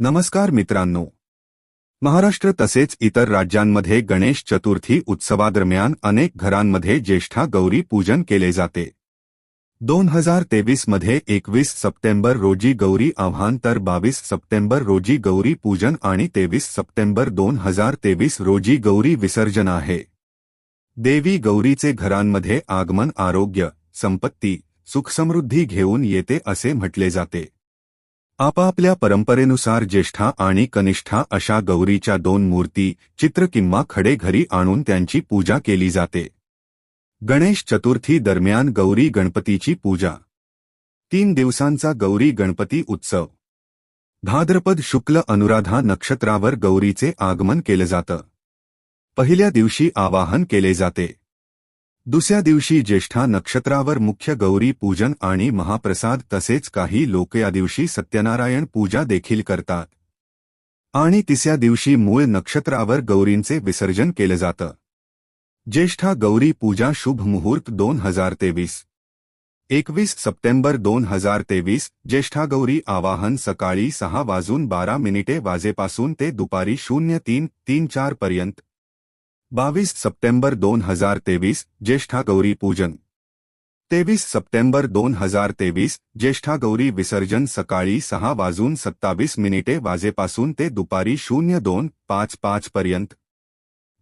नमस्कार मित्रांनो. महाराष्ट्र तसेच इतर राज्यांमध्ये गणेश चतुर्थी उत्सवादरम्यान अनेक घरांमध्ये ज्येष्ठा गौरी पूजन केले जाते. दोन हजार तेवीसमध्ये एकवीस सप्टेंबर रोजी गौरी आव्हान तर बावीस सप्टेंबर रोजी गौरी पूजन आणि तेवीस सप्टेंबर दोन हजार तेवीस रोजी गौरी विसर्जन आहे. देवी गौरीचे घरांमध्ये आगमन आरोग्य संपत्ती सुखसमृद्धी घेऊन येते असे म्हटले जाते. आपापल्या परंपरेनुसार ज्येष्ठा आणि कनिष्ठा अशा गौरीच्या दोन मूर्ती चित्र किंवा खडे घरी आणून त्यांची पूजा केली जाते. गणेश चतुर्थी दरम्यान गौरी गणपतीची पूजा. तीन दिवसांचा गौरी गणपती उत्सव. भाद्रपद शुक्ल अनुराधा नक्षत्रावर गौरीचे आगमन केलं जातं. पहिल्या दिवशी आवाहन केले जाते. दुसऱ्या दिवशी ज्येष्ठा नक्षत्रावर मुख्य गौरी पूजन आणि महाप्रसाद तसेच काही लोक या दिवशी सत्यनारायण पूजा देखील करतात. आणि तिसऱ्या दिवशी मूळ नक्षत्रावर गौरींचे विसर्जन केलं जातं. ज्येष्ठा गौरी पूजा शुभ मुहूर्त दोन हजार तेवीस. एकवीस सप्टेंबर दोन हजार तेवीस ज्येष्ठा गौरी आवाहन सकाळी सहा वाजून बारा मिनिटे वाजेपासून ते दुपारी शून्य तीन तीन चार पर्यंत बावीस सप्टेंबर दोन हजार तेवीस ज्येष्ठा गौरी पूजन. तेवीस सप्टेंबर दोन हजार तेवीस ज्येष्ठा गौरी विसर्जन सकाळी सहा वाजून सत्तावीस मिनिटे वाजेपासून ते दुपारी शून्य दोन पाच पाच पर्यंत.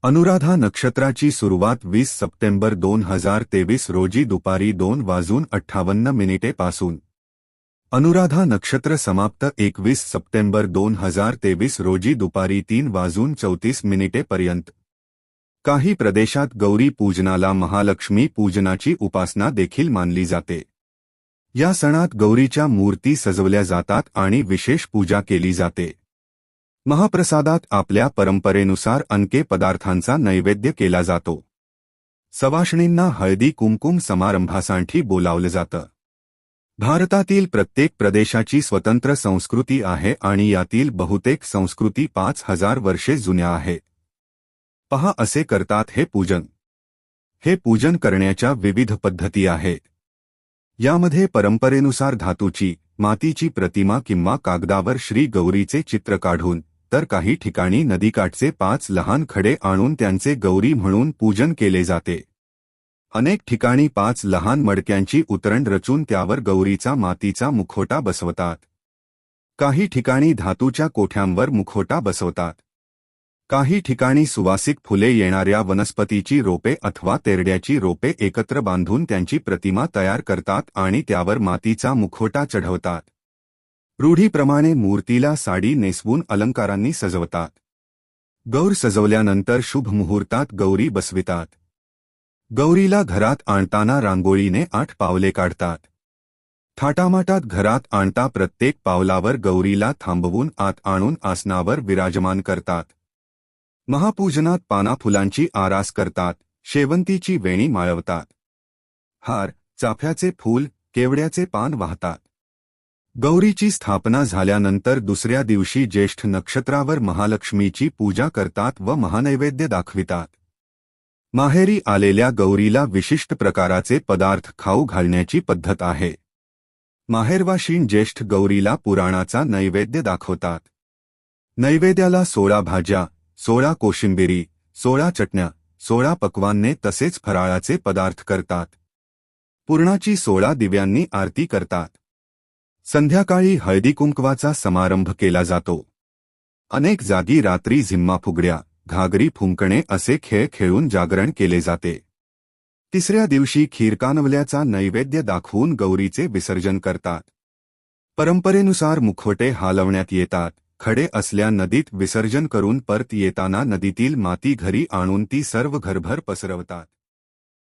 अनुराधा नक्षत्राची सुरुवात वीस सप्टेंबर दोन हजार तेवीस रोजी दुपारी दोन वाजून अठ्ठावन्न मिनिटे पासून. अनुराधा नक्षत्र समाप्त एकवीस सप्टेंबर दोन हजार तेवीस रोजी दुपारी तीन वाजून चौतीस मिनिटेपर्यंत काही प्रदेशात गौरी पूजनाला महालक्ष्मी पूजनाची उपासना देखील मानली जाते. या सणात गौरीच्या मूर्ती सजवल्या जातात आणि विशेष पूजा केली जाते. महाप्रसादात आपल्या परंपरेनुसार अनके पदार्थांचा नैवेद्य केला जातो. सवाष्णींना हळदी कुमकुम समारंभासाठी बोलावलं जातं. भारतातील प्रत्येक प्रदेशाची स्वतंत्र संस्कृती आहे आणि यातील बहुतेक संस्कृती पाच हजार वर्षे जुन्या आहेत पहा असे करतात हे पूजन. हे पूजन करण्याच्या विविध पद्धती आहेत यामध्ये परंपरेनुसार धातूची मातीची प्रतिमा किंवा कागदावर श्री गौरीचे चित्र काढून तर काही ठिकाणी नदीकाठचे पाच लहान खडे आणून त्यांचे गौरी म्हणून पूजन केले जाते. अनेक ठिकाणी पाच लहान मडक्यांची उतरण रचून त्यावर गौरीचा मातीचा मुखोटा बसवतात. काही ठिकाणी धातूच्या कोठ्यांवर मुखोटा बसवतात. काही ठिकाणी सुवासिक फुले येणाऱ्या वनस्पतीची रोपे अथवा तेरड्याची रोपे एकत्र बांधून त्यांची प्रतिमा तयार करतात आणि त्यावर मातीचा मुखोटा चढवतात. रूढीप्रमाणे मूर्तीला साडी नेसवून अलंकारांनी सजवतात. गौर सजवल्यानंतर शुभ मुहूर्तात गौरी बसवितात. गौरीला घरात आणताना रांगोळीने आठ पावले काढतात. थाटामाटात घरात आणता प्रत्येक पावलावर गौरीला थांबवून आत आणून आसनावर विराजमान करतात. महापूजनात पाना फुलांची आरास करतात शेवंतीची वेणी माळवतात. हार चाफ्याचे फूल केवड्याचे पान वाहतात. गौरीची स्थापना झाल्यानंतर दुसऱ्या दिवशी ज्येष्ठ नक्षत्रावर महालक्ष्मीची पूजा करतात व महानैवेद्य दाखवितात. माहेरी आलेल्या गौरीला विशिष्ट प्रकाराचे पदार्थ खाऊ घालण्याची पद्धत आहे. माहेरवाशीन ज्येष्ठ गौरीला पुराणाचा नैवेद्य दाखवतात. नैवेद्याला सोळा भाज्या सोळा कोशिंबिरी सोळा चटण्या सोळा पक्वांने तसेच फराळाचे पदार्थ करतात. पूर्णाची सोळा दिव्यांनी आरती करतात. संध्याकाळी हळदीकुंकवाचा समारंभ केला जातो. अनेक जागी रात्री झिम्मा फुगड्या घागरी फुंकणे असे खेळ खेळून जागरण केले जाते. तिसऱ्या दिवशी खीरकानवल्याचा नैवेद्य दाखवून गौरीचे विसर्जन करतात. परंपरेनुसार मुखवटे हालवण्यात येतात. खडे असल्या नदीत विसर्जन करून परत येताना नदीतील माती घरी आणून ती सर्व घरभर पसरवतात.